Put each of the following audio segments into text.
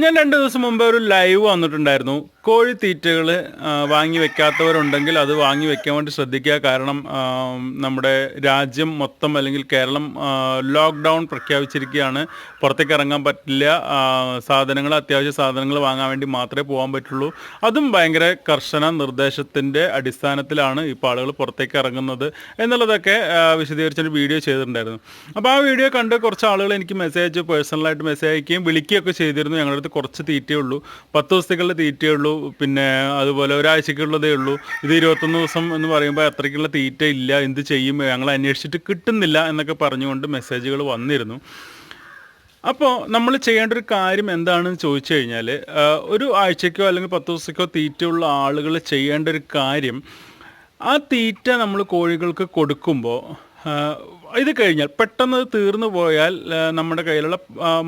ഞാൻ രണ്ട് ദിവസം മുമ്പ് ഒരു ലൈവ് വന്നിട്ടുണ്ടായിരുന്നു. കോഴിത്തീറ്റകൾ വാങ്ങി വെക്കാത്തവരുണ്ടെങ്കിൽ അത് വാങ്ങി വെക്കാൻ വേണ്ടി ശ്രദ്ധിക്കുക. കാരണം നമ്മുടെ രാജ്യം മൊത്തം അല്ലെങ്കിൽ കേരളം ലോക്ക്ഡൗൺ പ്രഖ്യാപിച്ചിരിക്കുകയാണ്. പുറത്തേക്ക് ഇറങ്ങാൻ പറ്റില്ല. സാധനങ്ങൾ അത്യാവശ്യ സാധനങ്ങൾ വാങ്ങാൻ വേണ്ടി മാത്രമേ പോകാൻ പറ്റുള്ളൂ. അതും ഭയങ്കര കർശന നിർദ്ദേശത്തിന്റെ അടിസ്ഥാനത്തിലാണ് ഇപ്പോൾ ആളുകൾ പുറത്തേക്ക് ഇറങ്ങുന്നത് എന്നുള്ളതൊക്കെ വിശദീകരിച്ചൊരു വീഡിയോ ചെയ്തിട്ടുണ്ടായിരുന്നു. അപ്പോൾ ആ വീഡിയോ കണ്ട് കുറച്ച് ആളുകൾ എനിക്ക് മെസ്സേജ് പേഴ്സണലായിട്ട് മെസ്സേജ് അയക്കുകയും വിളിക്കുകയൊക്കെ ചെയ്തിരുന്നു ഞങ്ങളുടെ അടുത്ത് കുറച്ച് തീറ്റയേ ഉള്ളൂ. പത്ത് ദിവസത്തേക്കുള്ള തീറ്റയേ ഉള്ളൂ. പിന്നെ അതുപോലെ ഒരാഴ്ചക്കുള്ളതേ ഉള്ളൂ. ഇത് ഇരുപത്തൊന്ന് ദിവസം എന്ന് പറയുമ്പോൾ അത്രയ്ക്കുള്ള തീറ്റ ഇല്ല. എന്ത് ചെയ്യും? ഞങ്ങൾ അന്വേഷിച്ചിട്ട് കിട്ടുന്നില്ല എന്നൊക്കെ പറഞ്ഞുകൊണ്ട് മെസ്സേജുകൾ വന്നിരുന്നു. അപ്പോൾ നമ്മൾ ചെയ്യേണ്ട ഒരു കാര്യം എന്താണെന്ന് ചോദിച്ചു കഴിഞ്ഞാൽ ഒരു ആഴ്ചയ്ക്കോ അല്ലെങ്കിൽ പത്ത് ദിവസത്തേക്കോ തീറ്റയുള്ള ആളുകൾ ചെയ്യേണ്ട ഒരു കാര്യം ആ തീറ്റ നമ്മൾ കോഴികൾക്ക് കൊടുക്കുമ്പോൾ ഇത് കഴിഞ്ഞാൽ പെട്ടെന്ന് തീർന്നു പോയാൽ നമ്മുടെ കയ്യിലുള്ള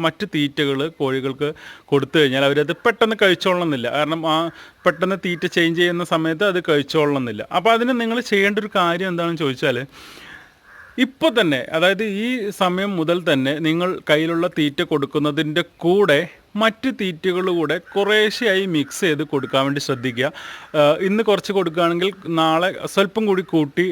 മറ്റ് തീറ്റകൾ കോഴികൾക്ക് കൊടുത്തു കഴിഞ്ഞാൽ അവരത് പെട്ടെന്ന് കഴിച്ചോളണമെന്നില്ല. കാരണം ആ പെട്ടെന്ന് തീറ്റ ചേഞ്ച് ചെയ്യുന്ന സമയത്ത് അത് കഴിച്ചോളണമെന്നില്ല. അപ്പോൾ അതിന് നിങ്ങൾ ചെയ്യേണ്ട ഒരു കാര്യം എന്താണെന്ന് ചോദിച്ചാൽ ഇപ്പോൾ തന്നെ അതായത് ഈ സമയം മുതൽ തന്നെ നിങ്ങൾ കയ്യിലുള്ള തീറ്റ കൊടുക്കുന്നതിന്റെ കൂടെ മറ്റ് തീറ്റകളുകൂടെ കുറേശ്ശെയായി മിക്സ് ചെയ്ത് കൊടുക്കാൻ വേണ്ടി ശ്രദ്ധിക്കുക. ഇന്ന് കുറച്ച് കൊടുക്കുകയാണെങ്കിൽ നാളെ സ്വല്പം കൂടി കൂട്ടി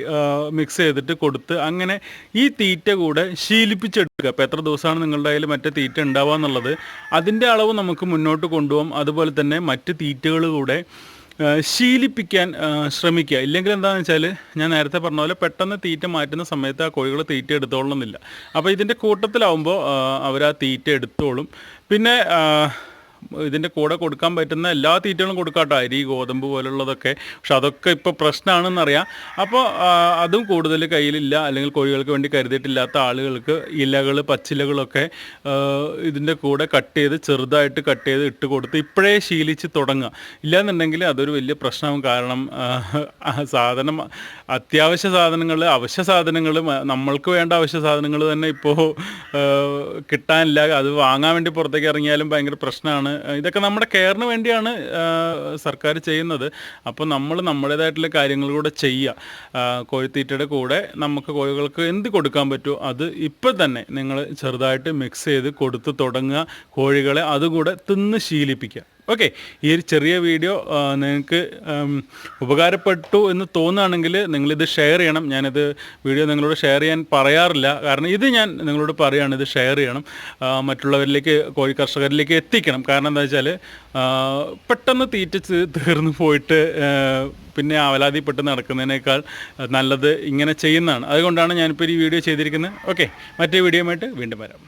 മിക്സ് ചെയ്തിട്ട് കൊടുത്ത് അങ്ങനെ ഈ തീറ്റ കൂടെ ശീലിപ്പിച്ചെടുക്കുക. അപ്പോൾ എത്ര ദിവസമാണ് നിങ്ങളുടെ കയ്യിൽ മറ്റേ തീറ്റ ഉണ്ടാവുക എന്നുള്ളത്. അതിന്റെ അളവ് നമുക്ക് മുന്നോട്ട് കൊണ്ടുപോകും. അതുപോലെ തന്നെ മറ്റ് തീറ്റകൾ കൂടെ ശീലിപ്പിക്കാൻ ശ്രമിക്കുക. ഇല്ലെങ്കിൽ എന്താണെന്ന് വെച്ചാൽ ഞാൻ നേരത്തെ പറഞ്ഞ പോലെ പെട്ടെന്ന് തീറ്റ മാറ്റുന്ന സമയത്ത് ആ കോഴികൾ തീറ്റ എടുത്തോളണമെന്നില്ല. അപ്പോൾ ഇതിന്റെ കൂട്ടത്തിലാവുമ്പോൾ അവർ ആ തീറ്റ എടുത്തോളും. പിന്നെ ഇതിന്റെ കൂടെ കൊടുക്കാൻ പറ്റുന്ന എല്ലാ തീറ്റകളും കൊടുക്കാം കേട്ടോ അരി ഗോതമ്പ് പോലുള്ളതൊക്കെ. പക്ഷെ അതൊക്കെ ഇപ്പോൾ പ്രശ്നമാണെന്നറിയാം അപ്പോൾ അതും കൂടുതൽ കയ്യിലില്ല. അല്ലെങ്കിൽ കോഴികൾക്ക് വേണ്ടി കരുതിയിട്ടില്ലാത്ത ആളുകൾക്ക് ഇലകൾ പച്ചിലകളൊക്കെ ഇതിന്റെ കൂടെ കട്ട് ചെയ്ത് ചെറുതായിട്ട് കട്ട് ചെയ്ത് ഇട്ട് കൊടുത്ത് ഇപ്പോഴേ ശീലിച്ച് തുടങ്ങുക. ഇല്ലാന്നുണ്ടെങ്കിൽ അതൊരു വലിയ പ്രശ്നമാകും കാരണം സാധനം അത്യാവശ്യ സാധനങ്ങൾ അവശ്യ സാധനങ്ങൾ നമ്മൾക്ക് വേണ്ട അവശ്യ സാധനങ്ങൾ തന്നെ ഇപ്പോൾ കിട്ടാനില്ല. അത് വാങ്ങാൻ വേണ്ടി പുറത്തേക്ക് ഇറങ്ങിയാലും ഭയങ്കര പ്രശ്നമാണ്. ഇതൊക്കെ നമ്മുടെ കെയറിന് വേണ്ടിയാണ് സർക്കാർ ചെയ്യുന്നത്. അപ്പോൾ നമ്മൾ നമ്മുടേതായിട്ടുള്ള കാര്യങ്ങൾ കൂടെ ചെയ്യുക കോഴിത്തീറ്റയുടെ കൂടെ നമുക്ക് കോഴികൾക്ക് എന്ത് കൊടുക്കാൻ പറ്റുമോ അത് ഇപ്പം തന്നെ നിങ്ങൾ ചെറുതായിട്ട് മിക്സ് ചെയ്ത് കൊടുത്ത് തുടങ്ങുക. കോഴികളെ അതുകൂടെ തിന്ന് ശീലിപ്പിക്കുക. ഓക്കെ ഈ ഒരു ചെറിയ വീഡിയോ നിങ്ങൾക്ക് ഉപകാരപ്പെട്ടു എന്ന് തോന്നുകയാണെങ്കിൽ നിങ്ങളിത് ഷെയർ ചെയ്യണം. ഞാനിത് വീഡിയോ നിങ്ങളോട് ഷെയർ ചെയ്യാൻ പറയാറില്ല. കാരണം ഇത് ഞാൻ നിങ്ങളോട് പറയുകയാണ് ഇത് ഷെയർ ചെയ്യണം. മറ്റുള്ളവരിലേക്ക് കോഴി കർഷകരിലേക്ക് എത്തിക്കണം. കാരണം എന്താ വെച്ചാൽ പെട്ടെന്ന് തീറ്റ തീർന്നു പോയിട്ട് പിന്നെ അവലാതിപ്പെട്ട് നടക്കുന്നതിനേക്കാൾ നല്ലത് ഇങ്ങനെ ചെയ്യുന്നതാണ്. അതുകൊണ്ടാണ് ഞാനിപ്പോൾ ഈ വീഡിയോ ചെയ്തിരിക്കുന്നത്. ഓക്കെ മറ്റേ വീഡിയോയുമായിട്ട് വീണ്ടും വരാം.